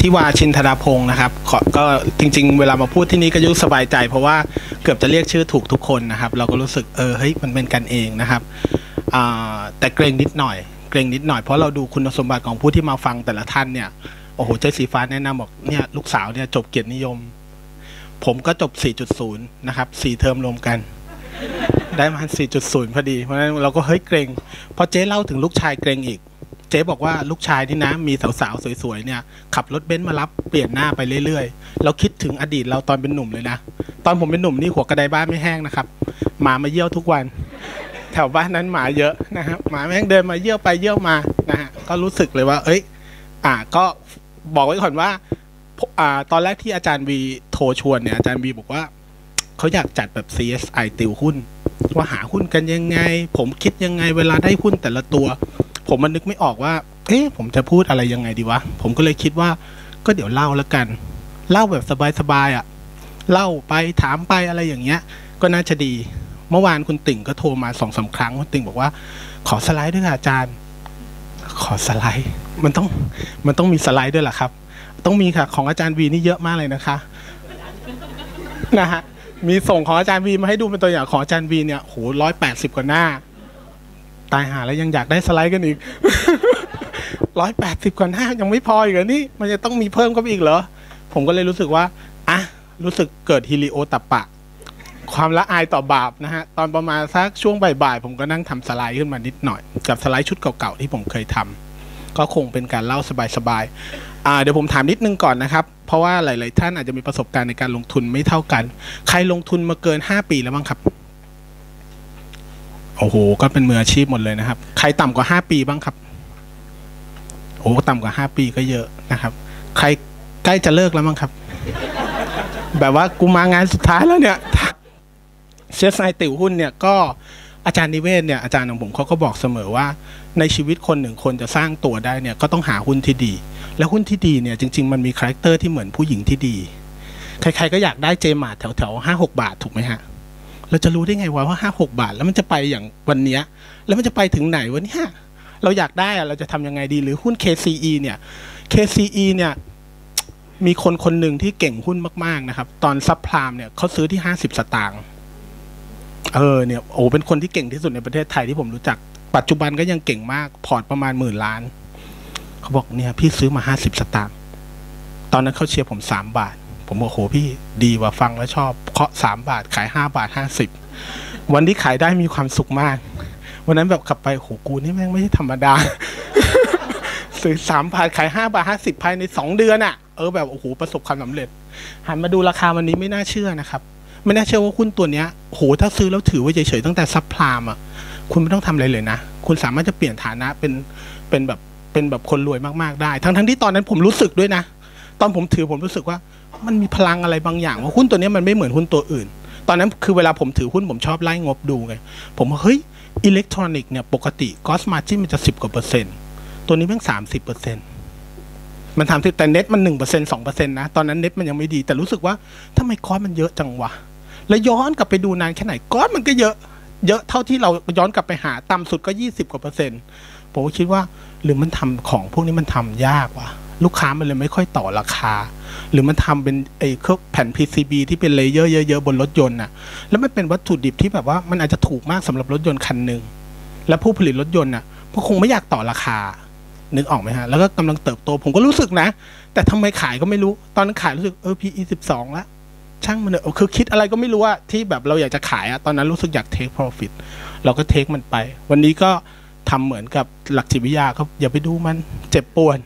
ที่วาชินธนาพงศ์นะครับขอก็จริง ๆ เวลามาพูดที่นี่ก็ยุ่สบายใจ เพราะว่าเกือบจะเรียกชื่อถูกทุกคนนะครับ เราก็รู้สึกเออเฮ้ยมันเป็นกันเองนะครับแต่เกรงนิดหน่อย เกรงนิดหน่อยเพราะเราดูคุณสมบัติของผู้ที่มาฟังแต่ละท่านเนี่ยโอ้โหเจ๊สีฟ้าแนะนำบอกเนี่ยลูกสาวเนี่ยจบเกียรตินิยม ผมก็จบ 4.0 นะครับสี่เทอมรวมกัน ได้มา 4.0 พอดี เพราะฉะนั้นเราก็เฮ้ยเกรงพอเจ๊เล่าถึงลูกชายเกรงอีก เจ๊บอกว่าลูกชายนี่นะ มีสาวๆสวยๆเนี่ยขับรถเบนซ์มารับเปลี่ยนหน้าไปเรื่อยๆ เราคิดถึงอดีตเราตอนเป็นหนุ่มเลยนะ ตอนผมเป็นหนุ่มนี่หัวกระไดบ้านไม่แห้งนะครับ หมามาเยี่ยวทุกวัน แถวบ้านนั้นหมาเยอะนะครับหมาแม่งเดินมาเยี่ยวไปเยี่ยวมานะฮะก็รู้สึกเลยว่า เอ้ย อ่าก็บอกไว้ก่อนว่าอ่า ตอนแรกที่อาจารย์วีโทรชวนเนี่ยอาจารย์วีบอกว่าเขาอยากจัดแบบ CSI ติวหุ้นว่าหาหุ้นกันยังไง ผมคิดยังไงเวลาได้หุ้นแต่ละตัว ผมมันนึกไม่ออกว่า เอ๊ะผมจะพูดอะไรยังไงดีวะ ผมก็เลยคิดว่า ก็เดี๋ยวเล่าแล้วกัน เล่าแบบสบายๆอะ่ะ เล่าไปถามไปอะไรอย่างเงี้ย ก็น่าจะดี เมื่อวานคุณติ่งก็โทรมาสองสาครั้งคุณติ่งบอกว่า ขอสไลด์ด้วยค่ะอาจารย์ ขอสไลด์ มันต้อง มันต้องมีสไลด์ด้วยเหรอครับ ต้องมีค่ะ ของอาจารย์วีนี่เยอะมากเลยนะคะ นะฮะ มีส่งของอาจารย์วีมาให้ดูเป็นตัวอย่างของอาจารย์วีเนี่ย โหร้อยแปดสิบกว่าหน้า ตายหาแล้วยังอยากได้สไลด์กันอีกร้อยแปดสิบกว่าหน้ายังไม่พออีกเหรอนี่ มันจะต้องมีเพิ่มเข้าไปอีกเหรอ ผมก็เลยรู้สึกว่าอะรู้สึกเกิดฮิริโอตับปะ ความละอายต่อบาปนะฮะ ตอนประมาณสักช่วงบ่ายๆ ผมก็นั่งทำสไลด์ขึ้นมานิดหน่อย กับสไลด์ชุดเก่าๆ ที่ผมเคยทำก็คงเป็นการเล่าสบายๆอ่าเดี๋ยวผมถามนิดนึงก่อนนะครับ เพราะว่าหลายๆท่านอาจจะมีประสบการณ์ในการลงทุนไม่เท่ากัน ใครลงทุนมาเกินห้าปีแล้วบ้างครับ โอ้โห ก็เป็นมืออาชีพหมดเลยนะครับ ใครต่ำกว่าห้าปีบ้างครับ โอ้ต่ำกว่าห้าปีก็เยอะนะครับ ใครใกล้จะเลิกแล้วบ้งครับ แบบว่ากูมางานสุดท้ายแล้วเนี่ยเชฟไซติวหุ้นเนี่ยก็อาจารย์นิเวศเนี่ยอาจารย์ของผมเขาก็บอกเสมอว่า ในชีวิตคนหนึ่งคนจะสร้างตัวได้เนี่ยก็ต้องหาหุ้นที่ดี แล้วหุ้นที่ดีเนี่ยจริง ๆ มันมีคาแรคเตอร์ที่เหมือนผู้หญิงที่ดี ใครๆก็อยากได้เจมาร์แถวๆห้าหกบาทถูกไหมฮะ เราจะรู้ได้ไงวะว่าห้าหกบาท แล้วมันจะไปอย่างวันเนี้ย แล้วมันจะไปถึงไหนวะเนี่ยเราอยากได้อะเราจะทำยังไงดีหรือหุ้น KCE เนี่ย KCE เนี่ย มีคนคนหนึ่งที่เก่งหุ้นมาก ๆ นะครับ ตอนซับพลามเนี่ยเขาซื้อที่ห้าสิบสตางค์เออเนี่ยโอ้เป็นคนที่เก่งที่สุดในประเทศไทยที่ผมรู้จัก ปัจจุบันก็ยังเก่งมากพอร์ตประมาณหมื่นล้าน เขาบอกเนี่ย พี่ซื้อมาห้าสิบสตางค์ตอนนั้นเขาเชียร์ผมสามบาท ผมบอกโหพี่ดีว่าฟังแล้วชอบเคาะสามบาทขายห้าบาทห้าสิบวันที่ขายได้มีความสุขมาก วันนั้นแบบขับไปโหกูนี่แม่งไม่ใช่ธรรมดาซื้อสามบาทขายห้าบาทห้าสิบภายในสองเดือนอะ่ะเออแบบโอ้โหประสบความสำเร็จ หันมาดูราคาวันนี้ไม่น่าเชื่อนะครับ ไม่น่าเชื่อว่าหุ้นตัวเนี้ยโหถ้าซื้อแล้วถือไว้เฉยๆตั้งแต่ซับพลามอะคุณไม่ต้องทำอะไรเลยนะ คุณสามารถจะเปลี่ยนฐานะเป็นเป็นแบบเป็นแบบคนรวยมากๆได้ ทั้งทั้งที่ตอนนั้นผมรู้สึกด้วยนะ ตอนผมถือผมรู้สึกว่า มันมีพลังอะไรบางอย่างว่าหุ้นตัวนี้มันไม่เหมือนหุ้นตัวอื่น ตอนนั้นคือเวลาผมถือหุ้นผมชอบไล่งบดูไง ผมว่าเฮ้ยอิเล็กทรอนิกส์เนี่ยปกติกอสมาจินมันจะสิบกว่าเปอร์เซ็นต์ตัวนี้แม่งสามสิบเปอร์เซ็นต์มันทำที่แต่เน็ตมันหนึ่งเปอร์เซ็นต์สองเปอร์เซ็นต์นะ ตอนนั้นเน็ตมันยังไม่ดี แต่รู้สึกว่าทำไมคอสมันเยอะจังวะ แล้วย้อนกลับไปดูนานแค่ไหนกอนมันก็เยอะ เยอะเท่าที่เราย้อนกลับไปหาต่ำสุดก็ยี่สิบกว่าเปอร์เซ็นต์ผมก็คิดว่าหรือมันทำของพวกนี้มันทำยากวะลูกค้ามันเลยไม่ค่อยต่อราคา หรือมันทำเป็นไอ้เครื่องแผ่น PCB ที่เป็นเลเยอร์เยอะๆบนรถยนต์น่ะแล้วมันเป็นวัตถุดิบที่แบบว่ามันอาจจะถูกมากสำหรับรถยนต์คันหนึ่งและผู้ผลิตรถยนต์น่ะก็คงไม่อยากต่อราคานึกออกไหมฮะ แล้วก็กำลังเติบโตผมก็รู้สึกนะ แต่ทำไมขายก็ไม่รู้ ตอนนั้นขายรู้สึกเออ PE สิบสองละช่างมันเถอะคือคิดอะไรก็ไม่รู้อะที่แบบเราอยากจะขายอะตอนนั้นรู้สึกอยากเทค profit เราก็เทคมันไป วันนี้ก็ทำเหมือนกับหลักจิตวิทยาครับอย่าไปดูมันเจ็บปวด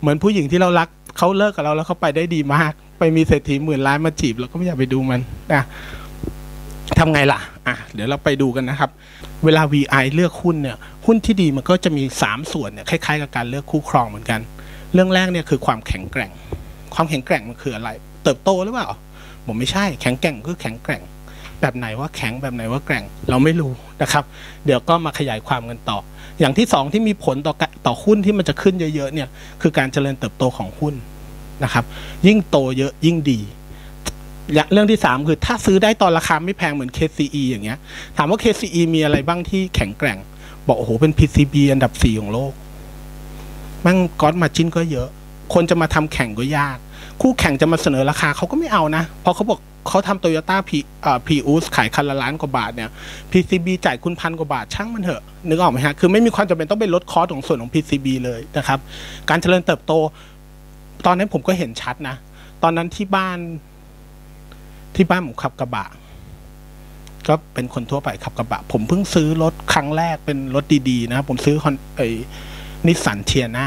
เหมือนผู้หญิงที่เรารัก เขาเลิกกับเราแล้วเขาไปได้ดีมาก ไปมีเศรษฐีหมื่นล้านมาจีบเราก็ไม่อยากไปดูมันนะทำไงล่ะอะ เดี๋ยวเราไปดูกันนะครับ เวลา VI เลือกหุ้นเนี่ย หุ้นที่ดีมันก็จะมี 3 ส่วนเนี่ยคล้ายๆกับการเลือกคู่ครองเหมือนกัน เรื่องแรกเนี่ยคือความแข็งแกร่ง ความแข็งแกร่งมันคืออะไร เติบโตหรือเปล่าผมไม่ใช่ แข็งแกร่งคือแข็งแกร่ง แบบไหนว่าแข็งแบบไหนว่าแกร่งเราไม่รู้นะครับ เดี๋ยวก็มาขยายความกันต่อ อย่างที่สองที่มีผลต่อต่อหุ้นที่มันจะขึ้นเยอะๆเนี่ยคือการเจริญเติบโตของหุ้นนะครับ ยิ่งโตเยอะยิ่งดีเรื่องที่สามคือถ้าซื้อได้ตอนราคาไม่แพงเหมือน KCE อย่างเงี้ย ถามว่า KCE มีอะไรบ้างที่แข็งแกร่ง บอกโอ้โหเป็น PCB อันดับสี่ของโลกมั่งก๊อตมาจินก็เยอะ คนจะมาทำแข่งก็ยาก คู่แข่งจะมาเสนอราคาเขาก็ไม่เอานะ เพราะเขาบอก เขาทำโตโยต้าพีอ่าพีอูสขายคันละล้านกว่าบาทเนี่ย PCB จ่ายคุณพันกว่าบาทช่างมันเถอะ นึกออกไหมฮะ คือไม่มีความจำเป็นต้องไปลดคอสของส่วนของ PCB เลยนะครับ การเจริญเติบโต ตอนนั้นผมก็เห็นชัดนะ ตอนนั้นที่บ้านที่บ้านผมขับกระบะก็เป็นคนทั่วไปขับกระบะ ผมเพิ่งซื้อรถครั้งแรกเป็นรถดีๆนะ ผมซื้อคอนไอ้นิสสันเทียนา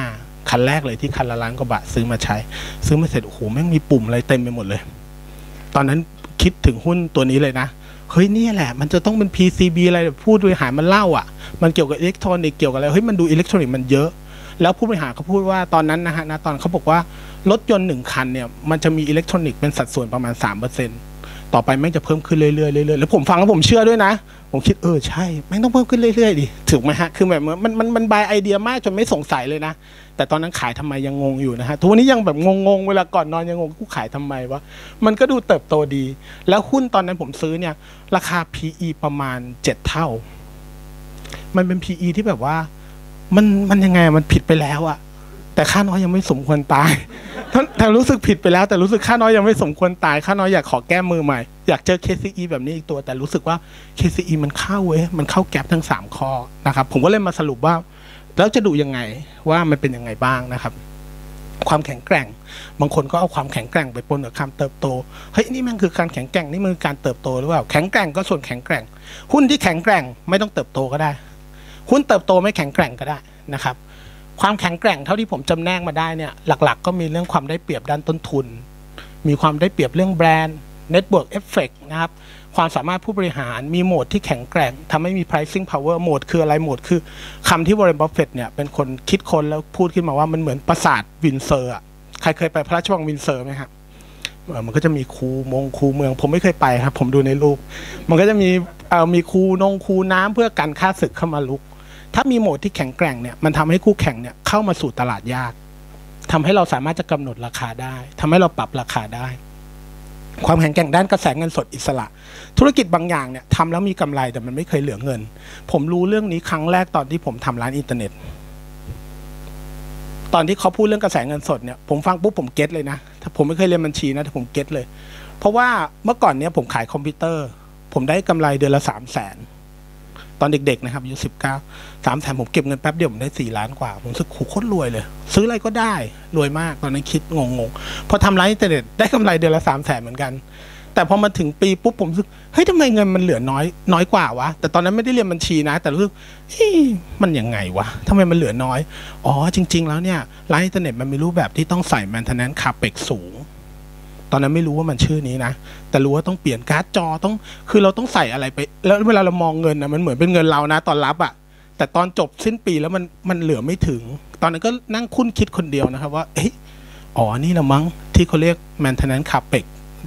คันแรกเลยที่คันละล้านกว่าบาทซื้อมาใช้ ซื้อมาเสร็จโอ้โหแม่งมีปุ่มอะไรเต็มไปหมดเลย ตอนนั้นคิดถึงหุ้นตัวนี้เลยนะ เฮ้ยนี่แหละ มันจะต้องเป็น PCB อะไรผู้บริหารมันเล่าอะ มันเกี่ยวกับอิเล็กทรอนิกส์เกี่ยวกับอะไร เฮ้ยมันดูอิเล็กทรอนิกส์มันเยอะ แล้วผู้บริหารเขาพูดว่าตอนนั้นนะฮะนะตอนเขาบอกว่ารถยนต์หนึ่งคันเนี่ยมันจะมีอิเล็กทรอนิกส์เป็นสัดส่วนประมาณ3%ต่อไปแม่งจะเพิ่มขึ้นเรื่อยๆเรื่อยๆแล้วผมฟังแล้วผมเชื่อด้วยนะ ผมคิดเออใช่แม่งต้องเพิ่มขึ้นเรื่อยๆดิถูกไหมฮะคือแบบมันมันมันบายไอเดียมากจนไม่สงสัยเลยนะ แต่ตอนนั้นขายทำไมยังงงอยู่นะฮะทุกวันนี้ยังแบบงงๆเวลาก่อนนอนยังงงกูขายทำไมวะมันก็ดูเติบโตดี แล้วหุ้นตอนนั้นผมซื้อเนี่ย ราคา PE ประมาณ 7 เท่า มันเป็น PE ที่แบบว่า มันมันยังไงมันผิดไปแล้วอะ แต่ค่าน้อยยังไม่สมควรตายถ้าถ้ารู้สึกผิดไปแล้ว แต่รู้สึกค่าน้อยยังไม่สมควรตายค่าน้อยอยากขอแก้มือใหม่ อยากเจอ KCE แบบนี้อีกตัว แต่รู้สึกว่า KCE มันเข้าเว้ยมันเข้าแก๊ปทั้ง 3 ข้อนะครับ ผมก็เลยมาสรุปว่า แล้วจะดูยังไงว่ามันเป็นยังไงบ้างนะครับความแข็งแกร่ง บางคนก็เอาความแข็งแกร่งไปปนกับความเติบโต เฮ้ยนี่มันคือการแข็งแกร่งนี่มันคือการเติบโตหรือเปล่า แข็งแกร่งก็ส่วนแข็งแกร่ง หุ้นที่แข็งแกร่งไม่ต้องเติบโตก็ได้ หุ้นเติบโตไม่แข็งแกร่งก็ได้นะครับ ความแข็งแกร่งเท่าที่ผมจำแนกมาได้เนี่ยหลัก ๆ ก็มีเรื่องความได้เปรียบด้านต้นทุน มีความได้เปรียบเรื่องแบรนด์ Network Effect นะครับความสามารถผู้บริหารมีโหมดที่แข็งแกร่งทำให้มี pricing power โหมดคืออะไรโหมดคือคำที่ Warren Buffett เนี่ยเป็นคนคิดคนแล้วพูดขึ้นมาว่ามันเหมือนปราสาทวินเซอร์อะใครเคยไปพระราชวังวินเซอร์ไหมครับมันก็จะมีคูมงคูเมือง ผมไม่เคยไปครับ ผมดูในรูป มันก็จะมีเอ่อมีคูนงคูน้ำเพื่อกันค่าศึกเข้ามาลุก ถ้ามีโหมดที่แข็งแกร่งเนี่ยมันทำให้คู่แข่งเนี่ยเข้ามาสู่ตลาดยากทำให้เราสามารถจะกำหนดราคาได้ทำให้เราปรับราคาได้ ความแข็งแกร่งด้านกระแสเงินสดอิสระ ธุรกิจบางอย่างเนี่ยทำแล้วมีกำไรแต่มันไม่เคยเหลือเงิน ผมรู้เรื่องนี้ครั้งแรกตอนที่ผมทำร้านอินเทอร์เน็ต ตอนที่เขาพูดเรื่องกระแสเงินสดเนี่ยผมฟังปุ๊บผมเก็ตเลยนะถ้าผมไม่เคยเรียนบัญชีนะแต่ผมเก็ตเลย เพราะว่าเมื่อก่อนเนี่ยผมขายคอมพิวเตอร์ ผมได้กำไรเดือนละสามแสน ตอนเด็กๆนะครับอายุสิบเก้าสามแสนผมเก็บเงินแป๊บเดียวผมได้สี่ล้านกว่า ผมรู้สึกโหโคตรรวยเลย ซื้ออะไรก็ได้รวยมากตอนนั้นคิดงงๆพอทำร้านอินเทอร์เน็ตได้กำไรเดือนละสามแสนเหมือนกัน แต่พอมาถึงปีปุ๊บผมรู้สึกเฮ้ยทำไมเงินมันเหลือน้อยน้อยกว่าวะแต่ตอนนั้นไม่ได้เรียนบัญชีนะ แต่รู้สึกเฮ้ยมันยังไงวะทำไมมันเหลือน้อยอ๋อจริง ๆ แล้วเนี่ยร้านอินเทอร์เน็ตมันมีรูปแบบที่ต้องใส่ maintenance capex สูง ตอนนั้นไม่รู้ว่ามันชื่อนี้นะ แต่รู้ว่าต้องเปลี่ยนการ์ดจอต้อง คือเราต้องใส่อะไรไป แล้วเวลาเรามองเงินนะมันเหมือนเป็นเงินเรานะ ตอนรับอะแต่ตอนจบสิ้นปีแล้วมันมันเหลือไม่ถึง ตอนนั้นก็นั่งคุ้นคิดคนเดียวนะครับว่า เอ้ยอ๋อ นี่ละมั้งที่เขาเรียก maintenance capex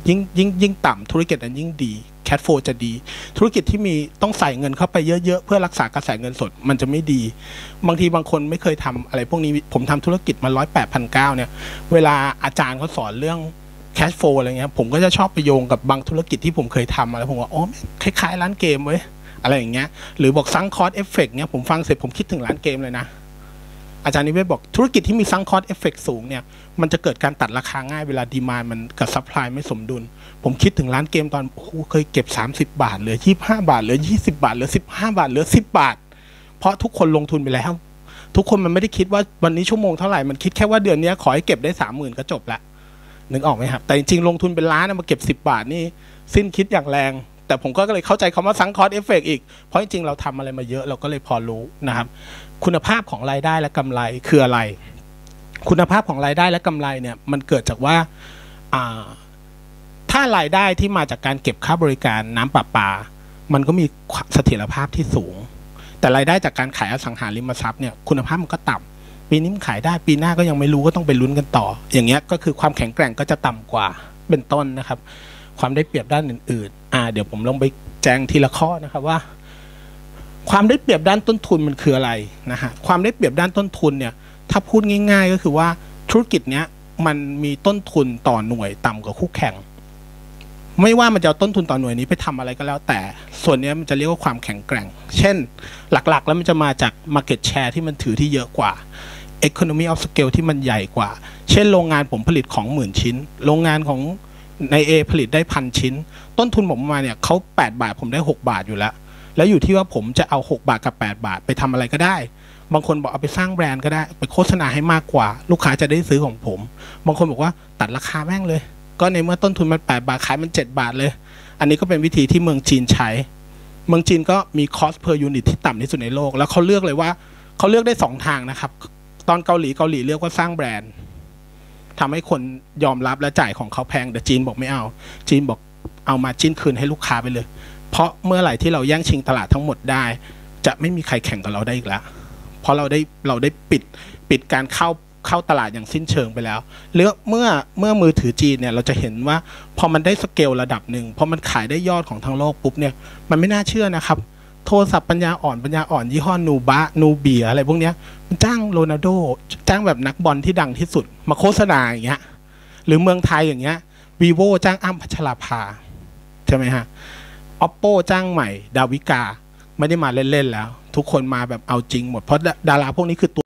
ยิ่งยิ่งยิ่งต่ำธุรกิจนั้นยิ่งดี cash flow จะดี ธุรกิจที่มีต้องใส่เงินเข้าไปเยอะๆ เพื่อรักษากระแสเงินสดมันจะไม่ดี บางทีบางคนไม่เคยทำอะไรพวกนี้ผมทำธุรกิจมาร้อยแปดพันเก้าเนี่ย เวลาอาจารย์เขาสอนเรื่อง cash flow อะไรเงี้ยผมก็จะชอบไปโยงกับบางธุรกิจที่ผมเคยทำอะไรผมว่าอ๋อคล้ายๆ ร้านเกมเว้ยอะไรอย่างเงี้ยหรือบอกซังคอร์สเอฟเฟกเนี่ยผมฟังเสร็จผมคิดถึงร้านเกมเลยนะ อาจารย์นิเวศบอกธุรกิจที่มีซังคอร์สเอฟเฟกสูงเนี่ยมันจะเกิดการตัดราคาง่ายเวลาดีมานมันกับซัพพลายไม่สมดุล ผมคิดถึงร้านเกมตอนโอ้เคยเก็บ 30 บาทเหลือ 25 บาทเหลือ 20 บาทเหลือ 15 บาทเหลือ 10 บาท เพราะทุกคนลงทุนไปแล้ว ทุกคนมันไม่ได้คิดว่าวันนี้ชั่วโมงเท่าไหร่มันคิดแค่ว่าเดือนนี้ขอให้เก็บได้สามหมื่นก็จบละ นึกออกไหมครับ แต่จริงๆลงทุนเป็นล้านมาเก็บ 10 บาทนี่สิ้นคิดอย่างแรง แต่ผมก็เลยเข้าใจคำว่าซังคอร์สเอฟเฟกอีก เพราะจริงๆเราทำอะไรมาเยอะเราก็เลยพอรู้นะครับ คุณภาพของรายได้และกำไรคืออะไร คุณภาพของรายได้และกำไรเนี่ยมันเกิดจากว่าอ่าถ้ารายได้ที่มาจากการเก็บค่าบริการน้ำประปา มันก็มีเสถียรภาพที่สูง แต่รายได้จากการขายอสังหาริมทรัพย์เนี่ยคุณภาพมันก็ต่ำ ปีนี้มันขายได้ปีหน้าก็ยังไม่รู้ก็ต้องไปลุ้นกันต่อ อย่างเงี้ยก็คือความแข็งแกร่งก็จะต่ำกว่าเป็นต้นนะครับ ความได้เปรียบด้านอื่นๆอ่าเดี๋ยวผมลงไปแจงทีละข้อนะครับว่า ความได้เปรียบด้านต้นทุนมันคืออะไรนะฮะความได้เปรียบด้านต้นทุนเนี่ย ถ้าพูดง่าย ๆ ก็คือว่าธุรกิจเนี้ยมันมีต้นทุนต่อหน่วยต่ำกว่าคู่แข่ง ไม่ว่ามันจะเอาต้นทุนต่อหน่วยนี้ไปทำอะไรก็แล้ว แต่ส่วนนี้มันจะเรียกว่าความแข็งแกร่ง เช่น หลักๆ แล้วมันจะมาจาก Market Share ที่มันถือที่เยอะกว่า economy of scale ที่มันใหญ่กว่า เช่นโรงงานผมผลิตของหมื่นชิ้น โรงงานของใน A ผลิตได้พันชิ้น ต้นทุนผมมาเนี่ยเขา8 บาทผมได้ 6 บาทอยู่แล้ว แล้วอยู่ที่ว่าผมจะเอา 6 บาทกับ 8 บาทไปทำอะไรก็ได้ บางคนบอกเอาไปสร้างแบรนด์ก็ได้ ไปโฆษณาให้มากกว่า ลูกค้าจะได้ซื้อของผม บางคนบอกว่าตัดราคาแม่งเลย ก็ในเมื่อต้นทุนมัน 8 บาทขายมัน 7 บาทเลย อันนี้ก็เป็นวิธีที่เมืองจีนใช้ เมืองจีนก็มี cost per unit ที่ต่ำที่สุดในโลก แล้วเขาเลือกเลยว่าเขาเลือกได้สองทางนะครับ ตอนเกาหลีเกาหลีเลือกว่าสร้างแบรนด์ทำให้คนยอมรับและจ่ายของเขาแพงแต่จีนบอกไม่เอา จีนบอกเอามาจิ้นคืนให้ลูกค้าไปเลย เพราะเมื่อไหร่ที่เราแย่งชิงตลาดทั้งหมดได้ จะไม่มีใครแข่งกับเราได้อีกแล้ว เพราะเราได้เราได้ปิดปิดการเข้าเข้าตลาดอย่างสิ้นเชิงไปแล้วเลือกเมื่อเมื่อมือถือจีนเนี่ยเราจะเห็นว่าพอมันได้สเกลระดับหนึ่งพอมันขายได้ยอดของทั้งโลกปุ๊บเนี่ยมันไม่น่าเชื่อนะครับ โทรศัพท์ปัญญาอ่อนปัญญาอ่อนยี่ห้อนูบะนูเบียอะไรพวกเนี้ยมันจ้างโรนัลโดจ้างแบบนักบอลที่ดังที่สุด มาโฆษณาอย่างเงี้ย หรือเมืองไทยอย่างเงี้ยวีโวจ้างอ้ำพัชราภาใช่ไหมฮะออปโปจ้างใหม่ ดาวิกา ไม่ได้มาเล่น ๆ แล้ว ทุกคนมาแบบเอาจริงหมด เพราะดาราพวกนี้คือตัว